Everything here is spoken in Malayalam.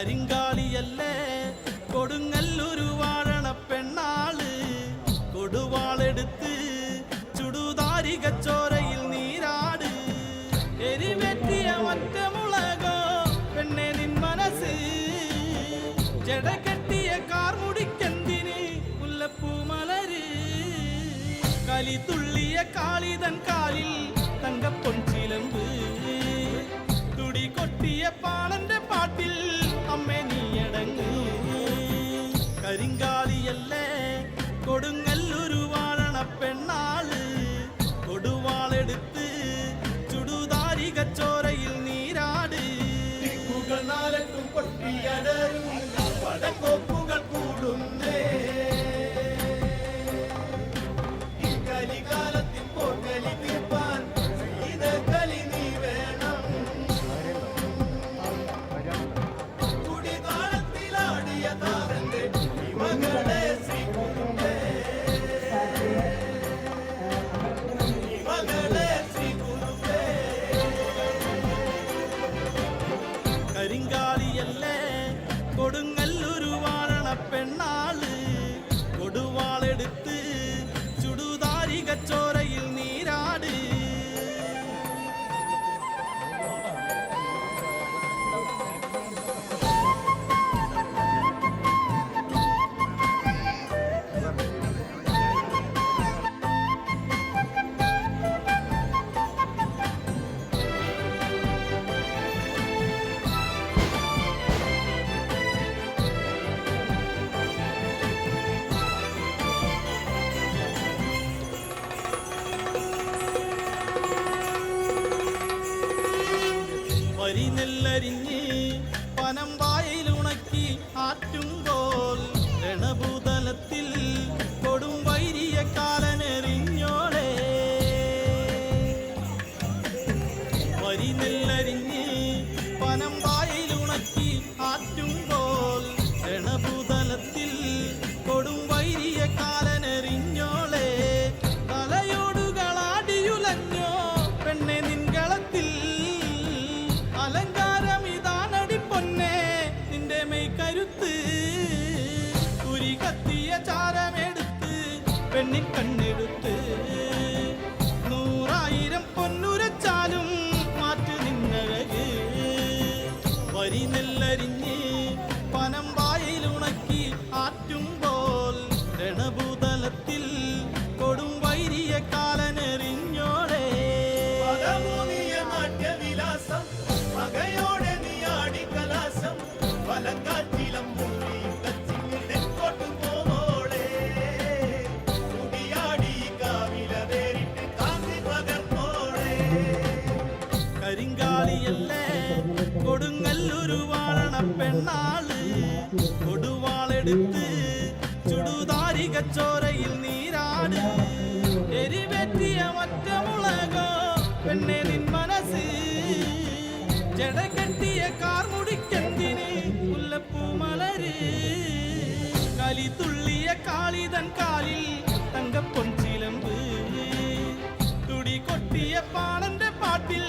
കരിങ്കാളിയല്ലേ? കൊടുങ്ങല്ലൊരു വാഴണ പെണ്ണാൾ. കൊടുവാളെടുത്ത് ചുടുതാരിക ചോരയിൽ നീരാട്. എരിവെറ്റിയ ഒറ്റമുളകോ പെണ്ണെ നിൻ മനസ്സ്. ജട കെട്ടിയ കാർമുടിക്കെന്തിന് മുല്ലപ്പൂ മലര്. കലി തുള്ളിയ കാളിതൻ കാലിൽ തങ്കപ്പൊൻ ചിലമ്പ്. തുടി കൊട്ടിയ പാണന്റെ പാട്ടിൽ കരിങ്കാലിയല്ലേ കൊടുങ്ങല്ലൊരു വാഴണ പെണ്ണാൾ. കൊടുവാളെടുത്ത് ചുടുതാരി കച്ചോരയിൽ നീരാട്. പൊട്ടിയടും കൂടുന്നേ വരി നെല്ലരിഞ്ഞ് പനം വായിലുണക്കി ആറ്റുമ്പോൾ രണഭൂതലത്തിൽ കൊടും വൈരിയ കാലനെറിഞ്ഞോളെ തലയോടുകളാടിയുലഞ്ഞോ പെണ്ണെ നിൻകളത്തിൽ. അലങ്കാരം ഇതാണടി പൊന്നെ നിന്റെ മെയ് കരുത്ത് കുരി കത്തിയ ചാരമെടുത്ത് പെണ്ണിൻ നെല്ലരിഞ്ഞ് പനം കൊടുവാളെടുത്ത് ചുടുതാരിക ചോരയിൽ നീരാട് എരിവെറ്റിയ ഒറ്റമുളകോ പെണ്ണെ നിൻ മനസ്സ് ജട കെട്ടിയ കാർമുടിക്കെന്തിന് മുല്ലപ്പൂ മലര് കലി തുള്ളിയ കാളിതൻ കാലിൽ തങ്കപ്പൊൻ ചിലമ്പ് തുടി കൊട്ടിയ പാണന്റെ പാട്ടിൽ